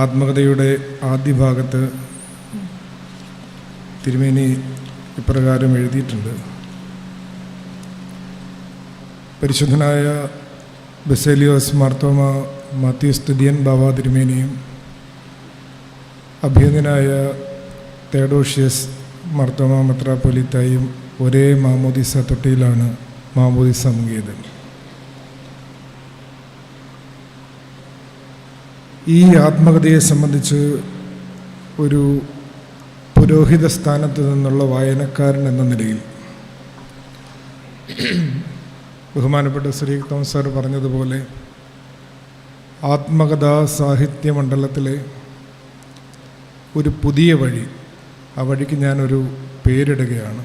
ആത്മകഥയുടെ ആദ്യ ഭാഗത്ത് തിരുമേനി ഇപ്രകാരം എഴുതിയിട്ടുണ്ട്. പരിശുദ്ധനായ ബസേലിയോസ് മാർത്തോമ മാത്യു സ്തുതിയൻ ബാബ തിരുമേനിയും അഭ്യന്തനായ തേഡോഷ്യസ് മാർത്തോമ മെത്രാപ്പൊലിത്തായും ഒരേ മാമോദിസ തൊട്ടിയിലാണ് മാമോദിസ മുങ്ങിയത്. ഈ ആത്മകഥയെ സംബന്ധിച്ച് ഒരു പുരോഹിത സ്ഥാനത്ത് നിന്നുള്ള വായനക്കാരൻ എന്ന നിലയിൽ ബഹുമാനപ്പെട്ട ശ്രീ തോമസ് സാർ പറഞ്ഞതുപോലെ ആത്മകഥാ സാഹിത്യ മണ്ഡലത്തിലെ ഒരു പുതിയ വഴി ആ വഴിക്ക് ഞാനൊരു പേരിടുകയാണ്.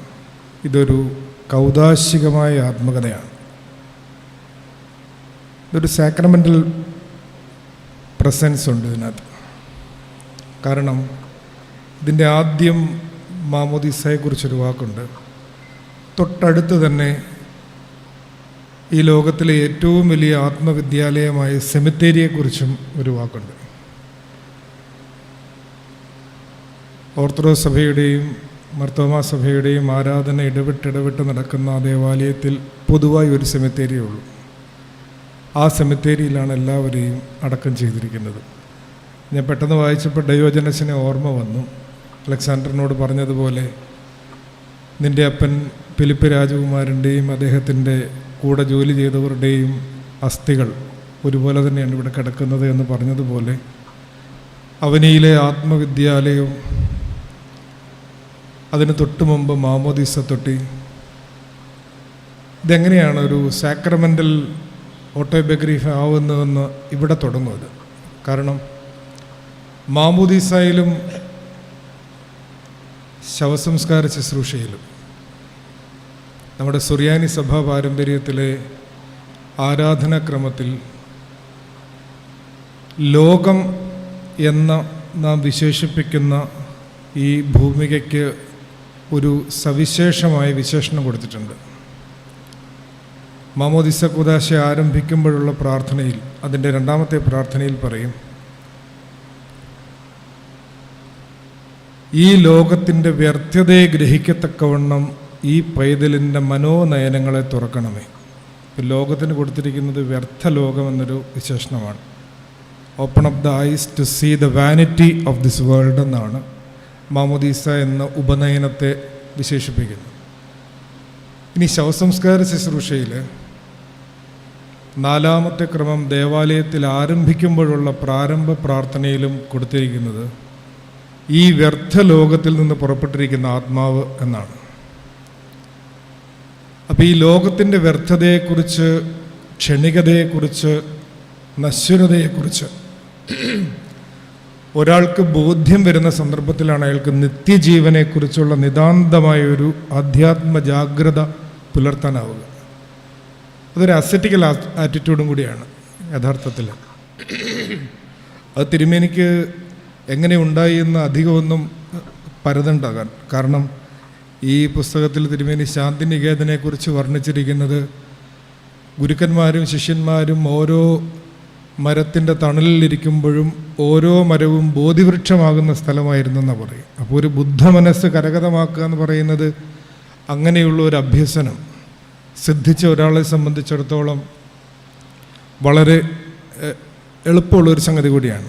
ഇതൊരു കൗതാശികമായ ആത്മകഥയാണ്. ഇതൊരു സാക്രമെന്റൽ പ്രസൻസ് ഉണ്ട് ഇതിനകത്ത്. കാരണം ഇതിന്റെ ആദ്യം മാമോദിസയെക്കുറിച്ചൊരു വാക്കുണ്ട്. തൊട്ടടുത്ത് തന്നെ ഈ ലോകത്തിലെ ഏറ്റവും വലിയ ആത്മവിദ്യാലയമായ സെമിത്തേരിയെക്കുറിച്ചും ഒരു വാക്കുണ്ട്. ഓർത്തഡോക്സ് സഭയുടെയും മർത്തോമാ സഭയുടെയും ആരാധന ഇടവിട്ട് ഇടവിട്ട് നടക്കുന്ന ആ ദേവാലയത്തിൽ പൊതുവായി ഒരു സെമിത്തേരിയേ ഉള്ളൂ. ആ സെമിത്തേരിയിലാണ് എല്ലാവരെയും അടക്കം ചെയ്തിരിക്കുന്നത്. ഞാൻ പെട്ടെന്ന് വായിച്ചപ്പോൾ ഡയോജനസിനെ ഓർമ്മ വന്നു. അലക്സാണ്ടറിനോട് പറഞ്ഞതുപോലെ നിന്റെ അപ്പൻ ഫിലിപ്പ് രാജകുമാരന്റെയും അദ്ദേഹത്തിന്റെ കൂടെ ജോലി ചെയ്തവരുടെയും അസ്ഥികൾ ഒരുപോലെ തന്നെയാണ് ഇവിടെ കിടക്കുന്നത് എന്ന് പറഞ്ഞതുപോലെ അവനിയിലെ ആത്മവിദ്യാലയവും അതിന് തൊട്ട് മുമ്പ് മാമോദീസ തൊട്ടി. ഇതെങ്ങനെയാണ് ഒരു സാക്രമെന്റൽ ഓട്ടോബയോഗ്രഫി ആവുന്നതെന്ന് ഇവിടെ തുടങ്ങുന്നത്. കാരണം മാമോദിസയിലും ശവസംസ്കാര ശുശ്രൂഷയിലും നമ്മുടെ സുറിയാനി സഭാ പാരമ്പര്യത്തിലെ ആരാധനാക്രമത്തിൽ ലോകം എന്ന നാം വിശേഷിപ്പിക്കുന്ന ഈ ഭൂമികയ്ക്ക് ഒരു സവിശേഷമായ വിശേഷണം കൊടുത്തിട്ടുണ്ട്. മാമോദിസ കൂദാശ ആരംഭിക്കുമ്പോഴുള്ള പ്രാർത്ഥനയിൽ അതിന്റെ രണ്ടാമത്തെ പ്രാർത്ഥനയിൽ പറയും ഈ ലോകത്തിന്റെ വ്യർത്ഥതയെ ഗ്രഹിക്കത്തക്കവണ്ണം ഈ പൈതലിന്റെ മനോനയനങ്ങളെ തുറക്കണമേ. ലോകത്തിന് കൊടുത്തിരിക്കുന്നത് വ്യർത്ഥ ലോകം എന്നൊരു വിശേഷണമാണ്. Open up the eyes to see the vanity of this world എന്നാണ് മാമോദീസ എന്ന ഉപനയനത്തെ വിശേഷിപ്പിക്കുന്നത്. ഇനി ശവസംസ്കാര ശുശ്രൂഷയിൽ നാലാമത്തെ ക്രമം ദേവാലയത്തിൽ ആരംഭിക്കുമ്പോഴുള്ള പ്രാരംഭ പ്രാർത്ഥനയിലും കൊടുത്തിരിക്കുന്നത് ഈ വ്യർത്ഥ ലോകത്തിൽ നിന്ന് പുറപ്പെട്ടിരിക്കുന്ന ആത്മാവ് എന്നാണ്. അപ്പം ഈ ലോകത്തിന്റെ വ്യർത്ഥതയെക്കുറിച്ച് ക്ഷണികതയെക്കുറിച്ച് നശ്വരതയെക്കുറിച്ച് ഒരാൾക്ക് ബോധ്യം വരുന്ന സന്ദർഭത്തിലാണ് അയാൾക്ക് നിത്യജീവനെക്കുറിച്ചുള്ള നിതാന്തമായ ഒരു ആധ്യാത്മ ജാഗ്രത പുലർത്താനാവുക. അതൊരു അസറ്റിക്കൽ ആറ്റിറ്റ്യൂഡും കൂടിയാണ് യഥാർത്ഥത്തിൽ. അത് തിരുമേനിക്ക് എങ്ങനെ ഉണ്ടായി എന്ന് അധികമൊന്നും പരതണ്ടാകാൻ കാരണം ഈ പുസ്തകത്തിൽ തിരുമേനി ശാന്തിനികേതനെക്കുറിച്ച് വർണിച്ചിരിക്കുന്നത് ഗുരുക്കന്മാരും ശിഷ്യന്മാരും ഓരോ മരത്തിന്റെ തണലിലിരിക്കുമ്പോഴും ഓരോ മരവും ബോധിവൃക്ഷമാകുന്ന സ്ഥലമായിരുന്നെന്നാണ് പറയും അപ്പോൾ ഒരു ബുദ്ധ മനസ്സ് കരകതമാക്കുക എന്ന് പറയുന്നത് അങ്ങനെയുള്ള ഒരു അഭ്യസനം. സിദ്ധിച്ച ഒരാളെ സംബന്ധിച്ചിടത്തോളം വളരെ എളുപ്പമുള്ളൊരു സംഗതി കൂടിയാണ്.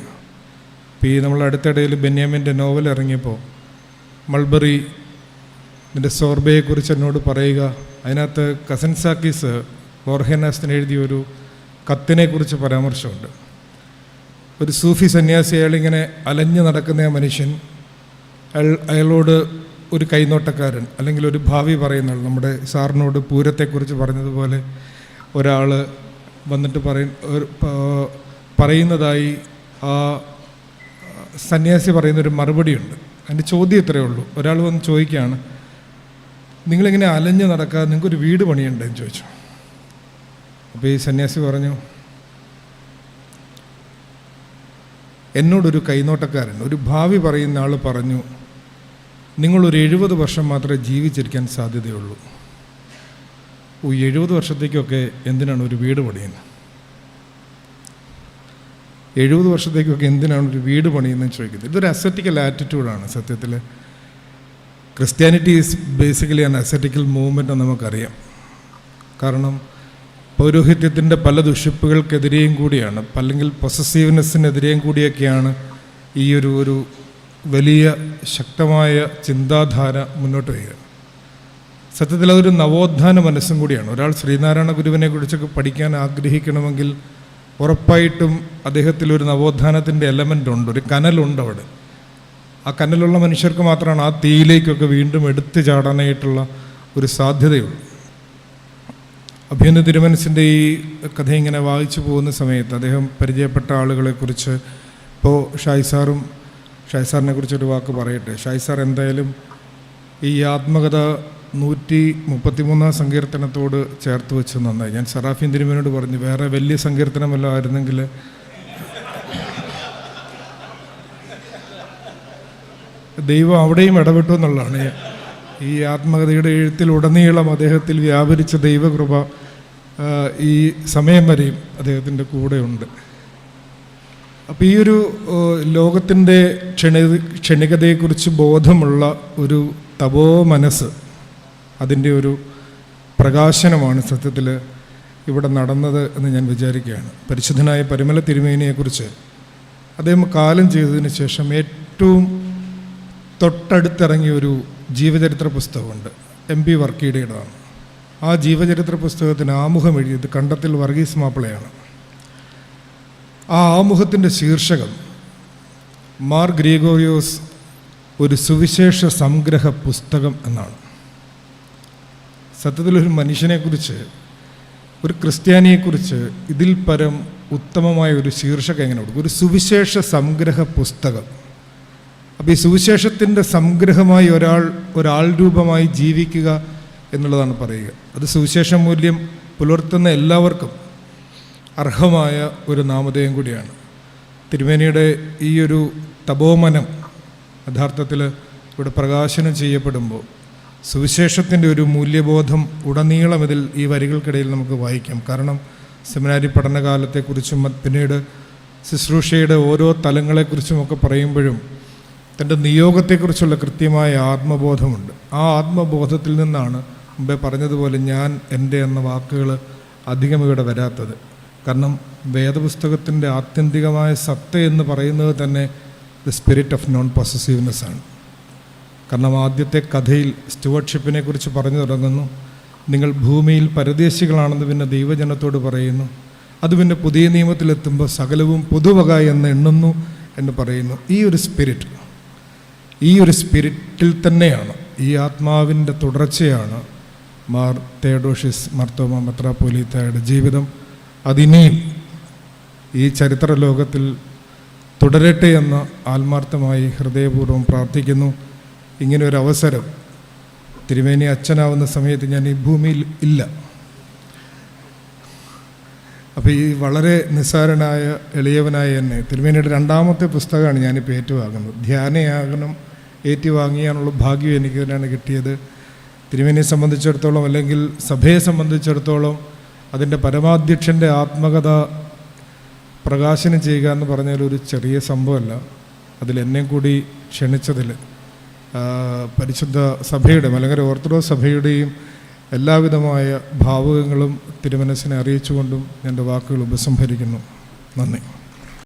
ഇപ്പോൾ ഈ നമ്മൾ അടുത്തിടയിൽ ബെന്യാമിന്റെ നോവൽ ഇറങ്ങിയപ്പോൾ മൾബറി ഇതിന്റെ സോർബയെക്കുറിച്ച് എന്നോട് പറയുക അതിനകത്ത് കസൻ സാക്കീസ് ബോർഹനാസ്തിന് എഴുതിയ ഒരു കത്തിനെക്കുറിച്ച് പരാമർശമുണ്ട്. ഒരു സൂഫി സന്യാസി അയാളിങ്ങനെ അലഞ്ഞു നടക്കുന്ന മനുഷ്യൻ അയാൾ അയാളോട് ഒരു കൈനോട്ടക്കാരൻ അല്ലെങ്കിൽ ഒരു ഭാവി പറയുന്ന ആൾ നമ്മുടെ സാറിനോട് പൂരത്തെക്കുറിച്ച് പറഞ്ഞതുപോലെ ഒരാൾ വന്നിട്ട് പറയ പറയുന്നതായി ആ സന്യാസി പറയുന്നൊരു മറുപടിയുണ്ട്. അതിന്റെ ചോദ്യം ഇത്രയേ ഉള്ളൂ. ഒരാൾ വന്ന് ചോദിക്കുകയാണ് നിങ്ങളിങ്ങനെ അലഞ്ഞ് നടക്കാതെ നിങ്ങൾക്കൊരു വീട് പണിയുണ്ടെന്ന് ചോദിച്ചു. അപ്പോൾ ഈ സന്യാസി പറഞ്ഞു എന്നോടൊരു കൈനോട്ടക്കാരൻ ഒരു ഭാവി പറയുന്ന ആൾ പറഞ്ഞു നിങ്ങളൊരു എഴുപത് വർഷം മാത്രമേ ജീവിച്ചിരിക്കാൻ സാധ്യതയുള്ളൂ. ഓ എഴുപത് വർഷത്തേക്കൊക്കെ എന്തിനാണ് ഒരു വീട് പണിയുന്നത്? എഴുപത് വർഷത്തേക്കൊക്കെ എന്തിനാണ് ഒരു വീട് പണിയുന്നത് ചോദിക്കുന്നത് ഇതൊരു അസറ്റിക്കൽ ആറ്റിറ്റ്യൂഡാണ് സത്യത്തിൽ Christianity is basically an ascetical movement എന്ന് നമുക്കറിയാം. കാരണം പൗരോഹിത്യത്തിന്റെ പല ദുഷിപ്പുകൾക്കെതിരെയും കൂടിയാണ് അല്ലെങ്കിൽ പൊസസീവ്നെസ്സിനെതിരെയും കൂടിയൊക്കെയാണ് ഈ ഒരു ഒരു വലിയ ശക്തമായ ചിന്താധാര മുന്നോട്ട് വരിക. സത്യത്തിൽ അതൊരു നവോത്ഥാന മനസ്സും കൂടിയാണ്. ഒരാൾ ശ്രീനാരായണ ഗുരുവിനെ കുറിച്ചൊക്കെ പഠിക്കാൻ ആഗ്രഹിക്കണമെങ്കിൽ ഉറപ്പായിട്ടും അദ്ദേഹത്തിൽ ഒരു നവോത്ഥാനത്തിന്റെ എലമെന്റ് ഉണ്ട് ഒരു കനലുണ്ട് അവിടെ. ആ കനലുള്ള മനുഷ്യർക്ക് മാത്രമാണ് ആ തീയിലേക്കൊക്കെ വീണ്ടും എടുത്തു ചാടാനായിട്ടുള്ള ഒരു സാധ്യതയുള്ളൂ. അഭ്യന്തര തിരുമനസിന്റെ ഈ കഥ ഇങ്ങനെ വായിച്ചു പോകുന്ന സമയത്ത് അദ്ദേഹം പരിചയപ്പെട്ട ആളുകളെക്കുറിച്ച് ഇപ്പോൾ ഷായി സാറും ഷായ് സാറിനെ കുറിച്ചൊരു വാക്ക് പറയട്ടെ. ഷൈസാർ എന്തായാലും ഈ ആത്മകഥ നൂറ്റി മുപ്പത്തിമൂന്നാം സങ്കീർത്തനത്തോട് ചേർത്ത് വെച്ച് നന്നായി. ഞാൻ സറാഫിൻ തിരുമേനോട് പറഞ്ഞു വേറെ വലിയ സങ്കീർത്തനമല്ല ആയിരുന്നെങ്കിൽ ദൈവം അവിടെയും ഇടപെട്ടു എന്നുള്ളതാണ്. ഈ ആത്മകഥയുടെ എഴുത്തിലുടനീളം അദ്ദേഹത്തിൽ വ്യാപരിച്ച ദൈവകൃപ ഈ സമയം വരെയും അദ്ദേഹത്തിന്റെ കൂടെയുണ്ട്. അപ്പോൾ ഈ ഒരു ലോകത്തിന്റെ ക്ഷണി ക്ഷണികതയെക്കുറിച്ച് ബോധമുള്ള ഒരു തപോ മനസ്സ് അതിന്റെ ഒരു പ്രകാശനമാണ് സത്യത്തിൽ ഇവിടെ നടന്നത് എന്ന് ഞാൻ വിചാരിക്കുകയാണ്. പരിശുദ്ധനായ പരിമല തിരുമേനിയെക്കുറിച്ച് അദ്ദേഹം കാലം ചെയ്തതിന് ശേഷം ഏറ്റവും തൊട്ടടുത്തിറങ്ങിയ ഒരു ജീവചരിത്ര പുസ്തകമുണ്ട്. എം പി വർക്കിയുടേതാണ്. ആ ജീവചരിത്ര പുസ്തകത്തിന് ആമുഖം എഴുതിയത് കണ്ടത്തിൽ വർഗീസ് മാപ്പിളയാണ്. ആ ആമുഖത്തിന്റെ ശീർഷകം മാർ ഗ്രീഗോറിയോസ് ഒരു സുവിശേഷ സംഗ്രഹ പുസ്തകം എന്നാണ്. സത്യത്തിൽ ഒരു മനുഷ്യനെക്കുറിച്ച് ഒരു ക്രിസ്ത്യാനിയെക്കുറിച്ച് ഇതിൽ പരം ഉത്തമമായ ഒരു ശീർഷകം എങ്ങനെ കൊടുക്കും? ഒരു സുവിശേഷ സംഗ്രഹ പുസ്തകം. അപ്പോൾ ഈ സുവിശേഷത്തിന്റെ സംഗ്രഹമായി ഒരാൾ ഒരാൾ രൂപമായി ജീവിക്കുക എന്നുള്ളതാണ് പറയുക. അത് സുവിശേഷ മൂല്യം പുലർത്തുന്ന എല്ലാവർക്കും അർഹമായ ഒരു നാമധേയം കൂടിയാണ്. തിരുമേനിയുടെ ഈ ഒരു തപോമനം യഥാർത്ഥത്തിൽ ഇവിടെ പ്രകാശനം ചെയ്യപ്പെടുമ്പോൾ സുവിശേഷത്തിന്റെ ഒരു മൂല്യബോധം ഉടനീളം ഇതിൽ ഈ വരികൾക്കിടയിൽ നമുക്ക് വായിക്കാം. കാരണം സെമിനാരി പഠനകാലത്തെക്കുറിച്ചും പിന്നീട് ശുശ്രൂഷയുടെ ഓരോ തലങ്ങളെക്കുറിച്ചുമൊക്കെ പറയുമ്പോഴും തന്റെ നിയോഗത്തെക്കുറിച്ചുള്ള കൃത്യമായ ആത്മബോധമുണ്ട്. ആ ആത്മബോധത്തിൽ നിന്നാണ് മുമ്പേ പറഞ്ഞതുപോലെ ഞാൻ എന്റെ എന്ന വാക്കുകൾ അധികം ഇവിടെ വരാത്തത്. കാരണം വേദപുസ്തകത്തിന്റെ ആത്യന്തികമായ സത്ത എന്ന് പറയുന്നത് തന്നെ the spirit of non possessiveness ആണ്. കാരണം ആദ്യത്തെ കഥയിൽ സ്റ്റുവർഷിപ്പിനെ കുറിച്ച് പറഞ്ഞു തുടങ്ങുന്നു. നിങ്ങൾ ഭൂമിയിൽ പരദേശികളാണെന്ന് പിന്നെ ദൈവജനത്തോട് പറയുന്നു. അത് പിന്നെ പുതിയ നിയമത്തിലെത്തുമ്പോൾ സകലവും പൊതുവക എന്ന് എണ്ണുന്നു എന്ന് പറയുന്നു. ഈ ഒരു സ്പിരിറ്റ് ഈ ഒരു സ്പിരിറ്റിൽ തന്നെയാണ് ഈ ആത്മാവിന്റെ തുടർച്ചയാണ് മാർ തേഡോഷിസ് മർത്തോമ മത്രാപോലീത്തയുടെ ജീവിതം. അതിനെയും ഈ ചരിത്ര ലോകത്തിൽ തുടരട്ടെ എന്ന് ആത്മാർത്ഥമായി ഹൃദയപൂർവം പ്രാർത്ഥിക്കുന്നു. ഇങ്ങനെ ഒരു അവസരം തിരുമേനി അച്ഛനാവുന്ന സമയത്ത് ഞാൻ ഈ ഭൂമിയിൽ ഇല്ല. അപ്പോൾ ഈ വളരെ നിസ്സാരനായ എളിയവനായ എന്നെ തിരുമേനിയുടെ രണ്ടാമത്തെ പുസ്തകമാണ് ഞാനിപ്പോൾ ഏറ്റുവാങ്ങുന്നത്. ധ്യാനയാകണം ഏറ്റുവാങ്ങിയാനുള്ള ഭാഗ്യം എനിക്ക് തന്നെയാണ് കിട്ടിയത്. തിരുമേനിയെ സംബന്ധിച്ചിടത്തോളം അല്ലെങ്കിൽ സഭയെ സംബന്ധിച്ചിടത്തോളം അതിന്റെ പരമാധ്യക്ഷന്റെ ആത്മകഥ പ്രകാശനം ചെയ്യുക എന്ന് പറഞ്ഞാൽ ഒരു ചെറിയ സംഭവമല്ല. അതിൽ എന്നെ കൂടി ക്ഷണിച്ചതിൽ പരിശുദ്ധ സഭയുടെ മലങ്കര ഓർത്തഡോക്സ് സഭയുടെയും എല്ലാവിധമായ ഭാവുകങ്ങളും തിരുമനസ്സിനെ അറിയിച്ചുകൊണ്ടും എന്റെ വാക്കുകൾ ഉപസംഹരിക്കുന്നു. നന്ദി.